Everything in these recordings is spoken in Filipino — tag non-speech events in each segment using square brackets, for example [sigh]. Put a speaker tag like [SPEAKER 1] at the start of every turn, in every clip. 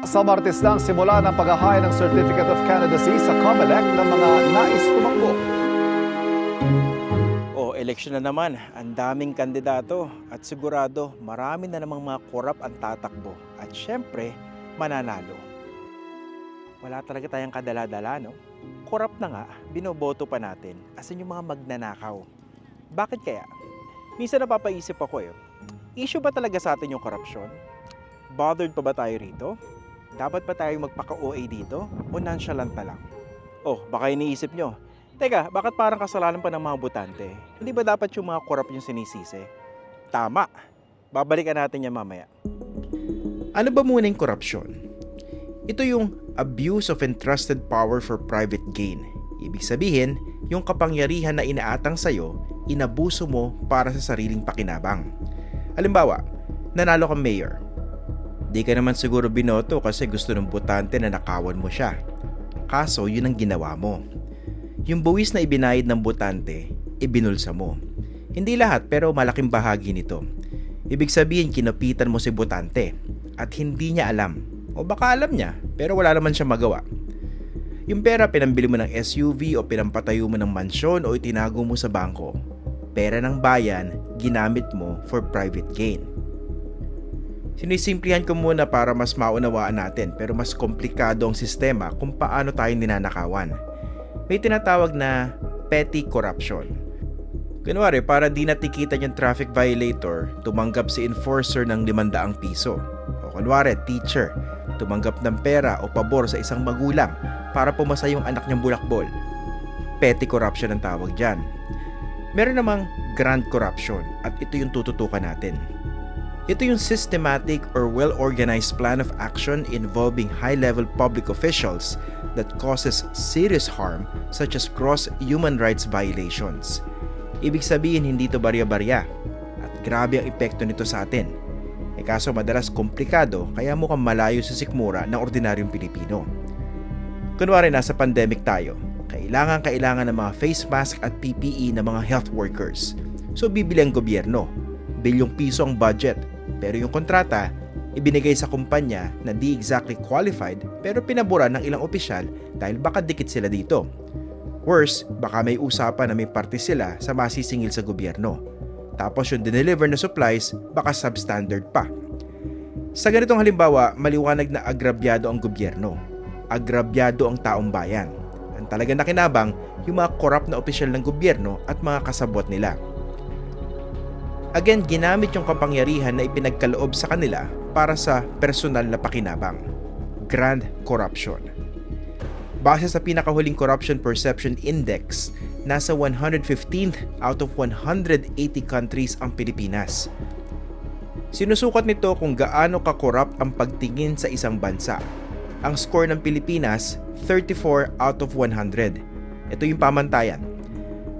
[SPEAKER 1] Sa Martes lang simula ng pag-ahay ng Certificate of Candidacy sa COMELEC ng mga nais tumakbo.
[SPEAKER 2] O, eleksyon na naman. Ang daming kandidato at sigurado marami na namang mga korap ang tatakbo. At syempre, mananalo. Wala talaga tayong kadala-dala, no? Korap na nga, binoboto pa natin. Asan yung mga magnanakaw? Bakit kaya? Minsan napapaisip ako eh, issue ba talaga sa atin yung korupsyon? Bothered pa ba tayo rito? Dapat ba tayo magpaka-OA dito? O nonchalant na lang? Oh, baka iniisip nyo, Teka, bakit parang kasalanan pa ng mga botante? Hindi ba dapat yung mga korap yung sinisisi? Tama. Babalikan natin yan mamaya. Ano ba muna yung korupsyon? Ito yung abuse of entrusted power for private gain. Ibig sabihin, yung kapangyarihan na inaatang sa'yo, inabuso mo para sa sariling pakinabang. Halimbawa, nanalo kang mayor. Di ka naman siguro binoto kasi gusto ng botante na nakawan mo siya. Kaso, yun ang ginawa mo. Yung buwis na ibinayad ng botante, ibinulsa mo. Hindi lahat pero malaking bahagi nito. Ibig sabihin kinapitan mo si botante at hindi niya alam. O baka alam niya pero wala naman siya magawa. Yung pera pinambili mo ng SUV o pinampatayo mo ng mansyon o itinago mo sa bangko. Pera ng bayan, ginamit mo for private gain. Sinisimplihan ko muna para mas maunawaan natin pero mas komplikado ang sistema kung paano tayo ninanakawan may tinatawag na petty corruption. Kunwari, para di natikitan yung traffic violator, tumanggap si enforcer ng 500 piso. O kunwari, teacher, tumanggap ng pera o pabor sa isang magulang para pumasa yung anak niyang bulakbol. Petty corruption ang tawag dyan. Meron namang grand corruption at ito yung tututukan natin. Ito yung systematic or well-organized plan of action involving high-level public officials that causes serious harm such as gross human rights violations. Ibig sabihin hindi ito barya-barya at grabe ang epekto nito sa atin. E kaso madalas komplikado kaya mukhang malayo sa sikmura ng ordinaryong Pilipino. Kunwari nasa pandemic tayo, kailangan kailangan ng mga face mask at PPE ng mga health workers. So bibili ang gobyerno. Bilyong piso ang budget, pero yung kontrata ibinigay sa kumpanya na di exactly qualified pero pinabura ng ilang opisyal dahil baka dikit sila dito. Worse, baka may usapan na may parte sila sa masisingil sa gobyerno. Tapos yung dineliver na supplies, baka substandard pa. Sa ganitong halimbawa, maliwanag na agrabyado ang gobyerno. Agrabyado ang taong bayan. Ang talaga nakinabang yung mga korap na opisyal ng gobyerno at mga kasabot nila. Again, ginamit yung kapangyarihan na ipinagkaloob sa kanila para sa personal na pakinabang. Grand corruption. Base sa pinakahuling Corruption Perception Index, nasa 115th out of 180 countries ang Pilipinas. Sinusukat nito kung gaano ka-corrupt ang pagtingin sa isang bansa. Ang score ng Pilipinas, 34 out of 100. Ito yung pamantayan.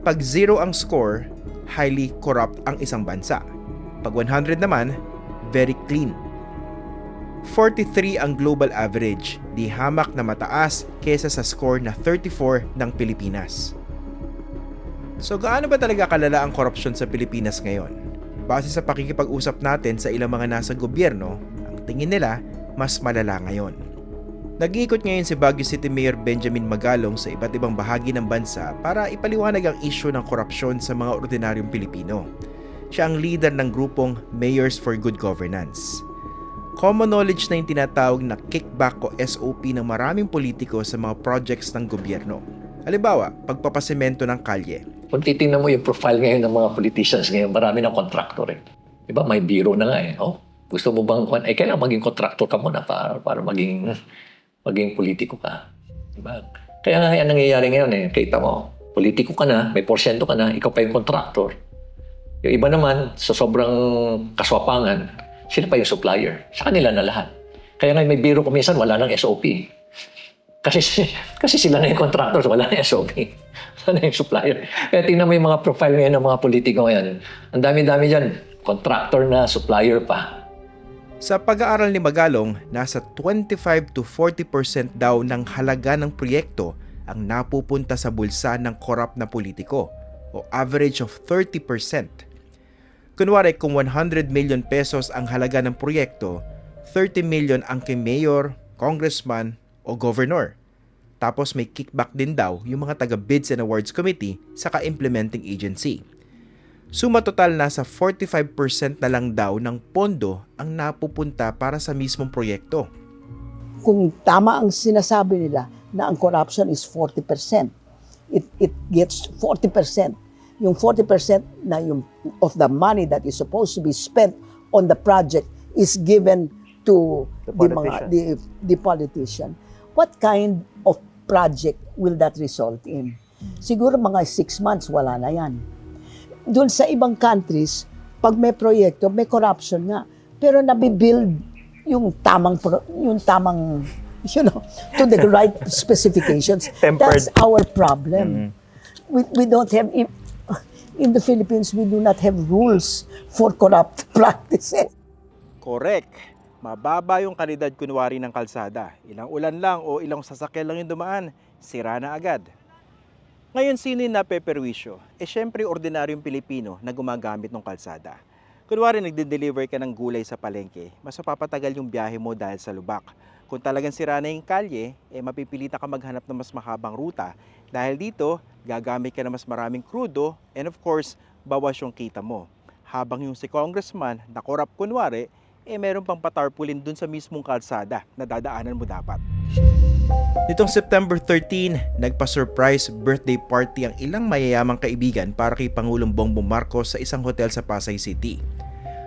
[SPEAKER 2] Pag 0 ang score, highly corrupt ang isang bansa. Pag 100 naman, very clean. 43 ang global average, di hamak na mataas kesa sa score na 34 ng Pilipinas. So gaano ba talaga kalala ang korupsyon sa Pilipinas ngayon? Base sa pakikipag-usap natin sa ilang mga nasa gobyerno, ang tingin nila mas malala ngayon. Nag-iikot ngayon si Baguio City Mayor Benjamin Magalong sa iba't ibang bahagi ng bansa para ipaliwanag ang isyu ng korupsyon sa mga ordinaryong Pilipino. Siya ang leader ng grupong Mayors for Good Governance. Common knowledge na yung tinatawag na kickback o SOP ng maraming politiko sa mga projects ng gobyerno. Halimbawa, pagpapasemento ng kalye.
[SPEAKER 3] Kung titingnan mo yung profile ngayon ng mga politicians ngayon, marami ng contractor eh. Diba? May biro na nga eh. Oh, gusto mo bang, eh, kailangan maging contractor ka muna para, para maging, maging politiko ka. Diba? Kaya nga yan nangyayari ngayon eh. Kita mo, politiko ka na, may porsyento ka na, ikaw pa yung contractor. Yung iba naman, sa sobrang kaswapangan, sila pa yung supplier. Sa kanila na lahat. Kaya nga may biro ko minsan, wala nang SOP. Kasi, [laughs] kasi sila na yung contractors, wala na SOP. [laughs] Wala na yung supplier. Kaya tingnan mo yung mga profile ngayon ng mga politiko ngayon. Ang dami-dami dyan. Contractor na, supplier pa.
[SPEAKER 2] Sa pag-aaral ni Magalong, nasa 25 to 40% daw ng halaga ng proyekto ang napupunta sa bulsa ng korap na politiko o average of 30%. Kunwari kung 100 million pesos ang halaga ng proyekto, 30 million ang kay mayor, congressman o governor. Tapos may kickback din daw yung mga taga Bids and Awards Committee sa implementing agency. Suma total nasa 45% na lang daw ng pondo ang napupunta para sa mismong proyekto.
[SPEAKER 4] kung tama ang sinasabi nila na ang corruption is 40%, it, it gets 40%. Yung 40% na yung of the money that is supposed to be spent on the project is given to
[SPEAKER 5] The
[SPEAKER 4] the, mga, the, the politician. What kind of project will that result in? Siguro mga six months, wala na yan. Doon sa ibang countries, pag may proyekto, may corruption nga. Pero nabibuild yung tamang pro- yung tamang [laughs] you know to the right [laughs] specifications
[SPEAKER 5] Tempered.
[SPEAKER 4] that's our problem we, we don't have in, in the Philippines we do not have rules for corrupt [laughs] practices
[SPEAKER 2] Correct. Mababa yung kalidad kunwari ng kalsada. Ilang ulan lang o ilang sasakyan lang yung dumaan, sira na agad. Ngayon, sino yung napeperwisyo? Eh, syempre, ordinaryong Pilipino na gumagamit ng kalsada. Kunwari, nagde-deliver ka ng gulay sa palengke, mas mapapatagal yung biyahe mo dahil sa lubak. Kung talagang sira na yung kalye, eh mapipilitan ka maghanap ng mas mahabang ruta. Dahil dito, gagamit ka ng mas maraming krudo and of course, bawas yung kita mo. Habang yung si congressman na korap kunwari, eh meron pang patarpulin dun sa mismong kalsada na dadaanan mo dapat. Nitong September 13, nagpa-surprise birthday party ang ilang mayayamang kaibigan para kay Pangulong Bongbong Marcos sa isang hotel sa Pasay City.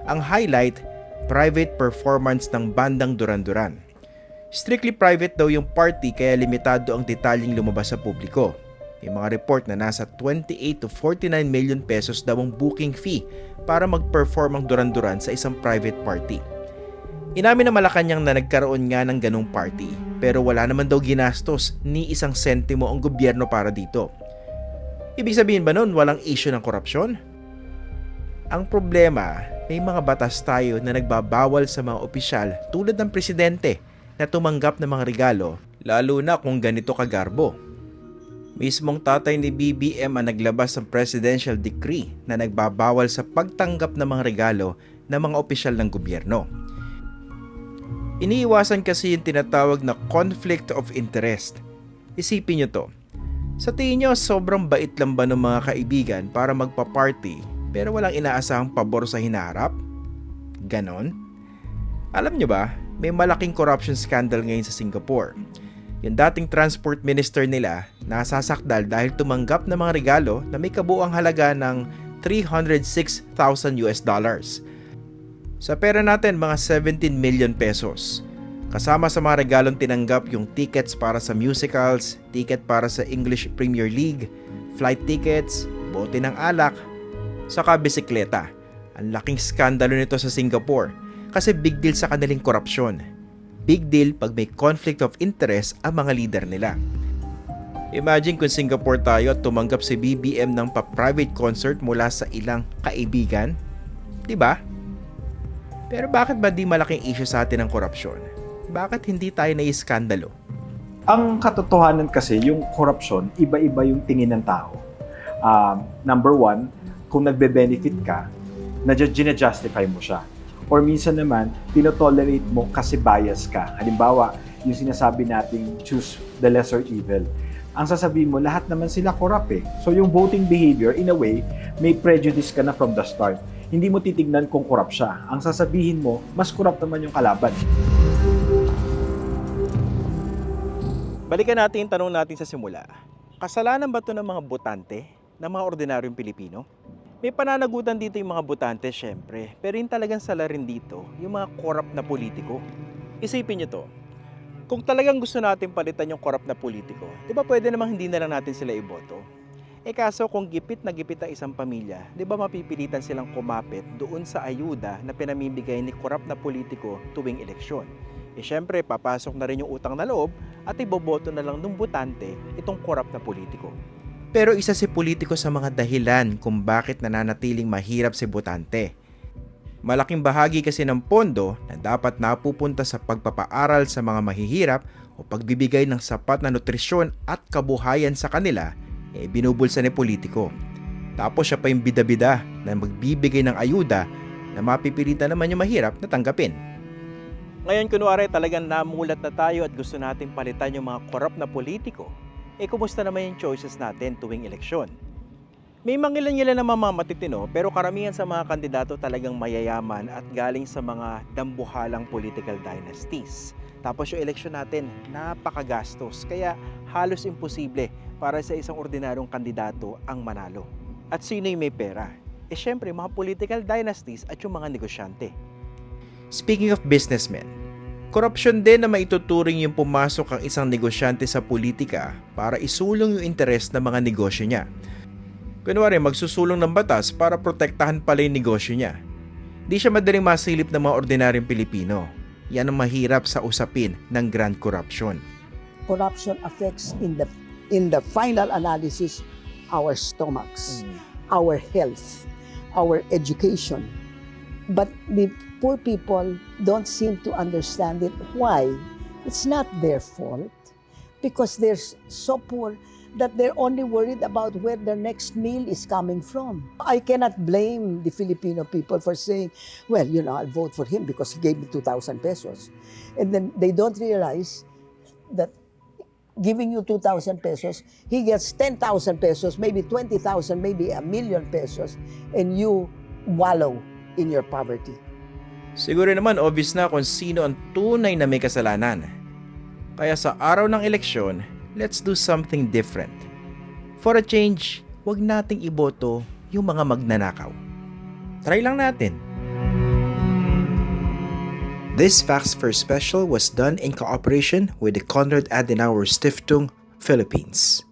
[SPEAKER 2] Ang highlight, private performance ng bandang Duran-Duran. Strictly private daw yung party kaya limitado ang detalyeng lumabas sa publiko. May mga report na nasa 28 to 49 million pesos daw ang booking fee para mag-perform ang Duran-Duran sa isang private party. Inamin na Malacanang na nagkaroon nga ng ganong party pero wala naman daw ginastos ni isang sentimo ang gobyerno para dito. Ibig sabihin ba nun walang issue ng korupsyon? Ang problema, may mga batas tayo na nagbabawal sa mga opisyal tulad ng presidente na tumanggap ng mga regalo lalo na kung ganito kagarbo. Mismong tatay ni BBM ang naglabas ng presidential decree na nagbabawal sa pagtanggap ng mga regalo ng mga opisyal ng gobyerno. Iniiwasan kasi yung tinatawag na conflict of interest. Isipin nyo to. Sa tingin nyo, sobrang bait lang ba ng mga kaibigan para magpa-party pero walang inaasahang pabor sa hinaharap? Ganon? Alam nyo ba, may malaking corruption scandal ngayon sa Singapore. Yung dating transport minister nila nasasakdal dahil tumanggap ng mga regalo na may kabuang halaga ng 306,000 US dollars. Sa pera natin, mga 17 million pesos. Kasama sa mga regalong tinanggap yung tickets para sa musicals, ticket para sa English Premier League, flight tickets, bote ng alak, saka bisikleta. Ang laking skandalo nito sa Singapore kasi big deal sa kanilang korupsyon. Big deal pag may conflict of interest ang mga leader nila. Imagine kung Singapore tayo at tumanggap si BBM ng pa-private concert mula sa ilang kaibigan. 'Di ba? Pero bakit ba di malaking issue sa atin ang korupsyon? Bakit hindi tayo naiskandalo?
[SPEAKER 5] Ang katotohanan kasi, yung corruption, iba-iba yung tingin ng tao. Um, number one, kung nagbe-benefit ka, na justify mo siya. Or minsan naman, tinotolerate mo kasi bias ka. Halimbawa, yung sinasabi nating choose the lesser evil. Ang sasabihin mo, lahat naman sila corrupt eh. So yung voting behavior, in a way, may prejudice ka na from the start. Hindi mo titignan kung corrupt siya. Ang sasabihin mo, mas corrupt naman yung kalaban.
[SPEAKER 2] Balikan natin yung tanong natin sa simula. Kasalanan ba ito ng mga botante, ng mga ordinaryong Pilipino? May pananagutan dito yung mga botante, syempre. Pero yung talagang sala rin dito, yung mga corrupt na politiko. Isipin nyo to. Kung talagang gusto natin palitan yung corrupt na politiko, di ba pwede namang hindi na lang natin sila iboto? Eh kaso kung gipit na gipit ang isang pamilya, di ba mapipilitan silang kumapit doon sa ayuda na pinamimigay ni corrupt na politiko tuwing eleksyon? Eh syempre, papasok na rin yung utang na loob at iboboto na lang ng butante itong corrupt na politiko. Pero isa si politiko sa mga dahilan kung bakit nananatiling mahirap si botante. Malaking bahagi kasi ng pondo na dapat napupunta sa pagpapaaral sa mga mahihirap o pagbibigay ng sapat na nutrisyon at kabuhayan sa kanila eh binubulsa ni politiko. Tapos siya pa yung bida-bida na magbibigay ng ayuda na mapipilitan naman yung mahirap na tanggapin. Ngayon kunwari talagang namulat na tayo at gusto nating palitan yung mga korap na politiko, eh kumusta naman yung choices natin tuwing eleksyon? May mangilan-ngilan na mga matitino pero karamihan sa mga kandidato talagang mayayaman at galing sa mga dambuhalang political dynasties. Tapos yung eleksyon natin, napakagastos kaya halos imposible para sa isang ordinaryong kandidato ang manalo. At sino yung may pera? Eh syempre mga political dynasties at yung mga negosyante. Speaking of businessmen, korupsyon din na maituturing yung pumasok ang isang negosyante sa politika para isulong yung interes ng mga negosyo niya. Kunwari, magsusulong ng batas para protektahan pala yung negosyo niya. Di siya madaling masilip ng mga ordinaryong Pilipino. Yan ang mahirap sa usapin ng grand corruption.
[SPEAKER 4] Corruption affects in the in the final analysis our stomachs, our health, our education. But the poor people don't seem to understand it. Why? It's not their fault because they're so poor that they're only worried about where their next meal is coming from. I cannot blame the Filipino people for saying, well, you know, I'll vote for him because he gave me 2,000 pesos. And then they don't realize that giving you 2,000 pesos, he gets 10,000 pesos, maybe 20,000, maybe a million pesos, and you wallow in your poverty.
[SPEAKER 2] Siguro naman obvious na kung sino ang tunay na may kasalanan. Kaya sa araw ng eleksyon, let's do something different. For a change, wag nating iboto yung mga magnanakaw. Try lang natin. This Facts First special was done in cooperation with the Konrad Adenauer Stiftung, Philippines.